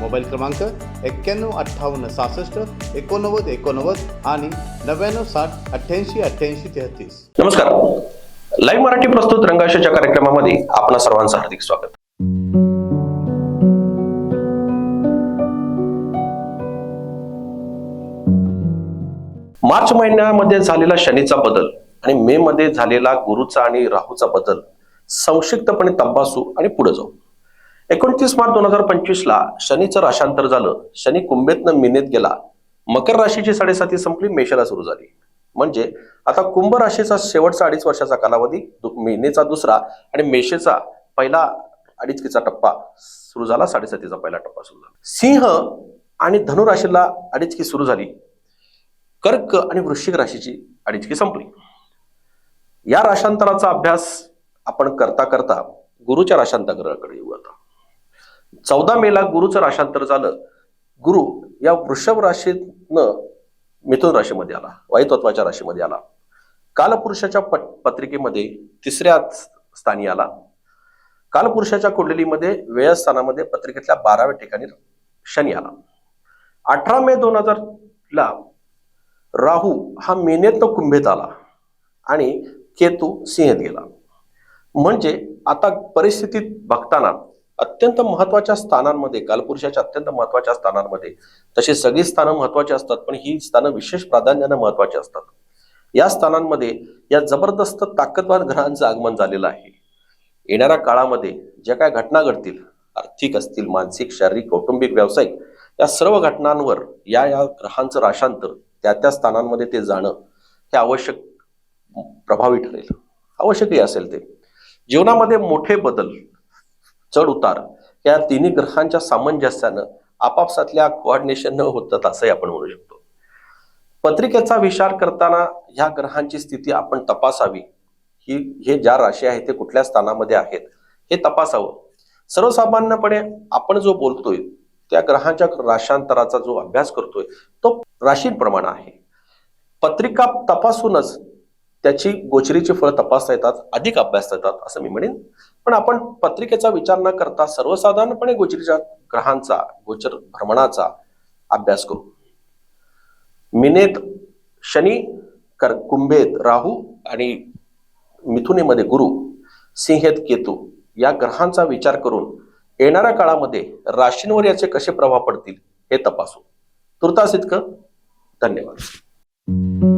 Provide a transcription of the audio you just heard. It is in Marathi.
मोबाईल क्रमांक एक्क्याण्णव अठ्ठावन्न सहासष्ट एकोणनव्वद एकोणनव्वद आणि नव्याण्णव साठ अठ्ठ्याऐंशी अठ्ठ्याऐंशी तेहतीस. नमस्कार. लाईव्ह मराठी प्रस्तुत रंगाशाच्या कार्यक्रमामध्ये आपणा सर्वांचं हार्दिक स्वागत. मार्च महिन्यामध्ये झालेला शनीचा बदल आणि मे मध्ये झालेला गुरुचा आणि राहूचा बदल संक्षिप्तपणे तपासू आणि पुढे जाऊ. एकोणतीस मार्च दोन हजार पंचवीस ला शनीचं राशांतर झालं. शनी कुंभेतनं मिनेत गेला. मकर राशीची साडेसाती संपली मेषाला सुरू झाली. म्हणजे आता कुंभ राशीचा शेवटचा अडीच वर्षाचा कालावधी मेनेचा दुसरा आणि मेषेचा पहिला अडीचकीचा टप्पा सुरू झाला साडेसातीचा पहिला टप्पा सुरू झाला. सिंह आणि धनु राशीला अडीचकी सुरू झाली. कर्क आणि वृश्चिक राशीची अडीचकी संपली. या राशांतराचा अभ्यास आपण करता करता गुरुच्या राशांतराकडे येऊ आता. चौदा मेला गुरुचं राशांतर झालं. गुरु या वृषभ राशीतनं मिथुन राशीमध्ये आला वायुतत्वाच्या राशीमध्ये आला. कालपुरुषाच्या पट पत्रिकेमध्ये तिसऱ्या स्थानी आला. कालपुरुषाच्या कुंडलीमध्ये वेळ स्थानामध्ये पत्रिकेतल्या बाराव्या ठिकाणी शनी आला. अठरा मे दोन हजार ला राहू हा मेनेत कुंभेत आला आणि केतू सिंहेत गेला. म्हणजे आता परिस्थितीत बघताना अत्यंत महत्त्वाच्या स्थानांमध्ये कालपुरुषाच्या अत्यंत महत्त्वाच्या स्थानांमध्ये. तशी सगळी स्थानं महत्वाची असतात पण ही स्थानं विशेष प्राधान्यानं महत्वाची असतात. या स्थानांमध्ये या जबरदस्त ताकदवार ग्रहांचं आगमन झालेलं आहे. येणाऱ्या काळामध्ये ज्या काय घटना घडतील आर्थिक असतील मानसिक शारीरिक कौटुंबिक व्यावसायिक या सर्व घटनांवर या या ग्रहांचं राशांतर त्या त्या स्थानांमध्ये ते जाणं हे आवश्यक प्रभावी ठरेल. आवश्यकही असेल ते. जीवनामध्ये मोठे बदल चढ उतार. या तिन्ही ग्रहांच्या सामंजस्यानं आपापसातल्या कोऑर्डिनेशन होतात असंही आपण म्हणू शकतो. पत्रिकेचा विचार करताना ह्या ग्रहांची स्थिती आपण तपासावी. ही हे ज्या राशी आहेत ते कुठल्या स्थानामध्ये आहेत हे तपासावं. सर्वसामान्यपणे आपण जो बोलतोय त्या ग्रहांच्या राशांतराचा जो अभ्यास करतोय तो राशींप्रमाणे आहे. पत्रिका तपासूनच त्याची गोचरीची फळं तपासता येतात अधिक अभ्यासता येतात असं मी म्हणेन. पण आपण पत्रिकेचा विचार न करता सर्वसाधारणपणे गोचरीच्या ग्रहांचा गोचर भ्रमणाचा अभ्यास करू. मिनेत शनी कर कुंभेत राहू आणि मिथुनेमध्ये गुरु सिंहेत केतू या ग्रहांचा विचार करून येणाऱ्या काळामध्ये राशींवर याचे कसे प्रभाव पडतील हे तपासू. तुर्तास इतकं. धन्यवाद.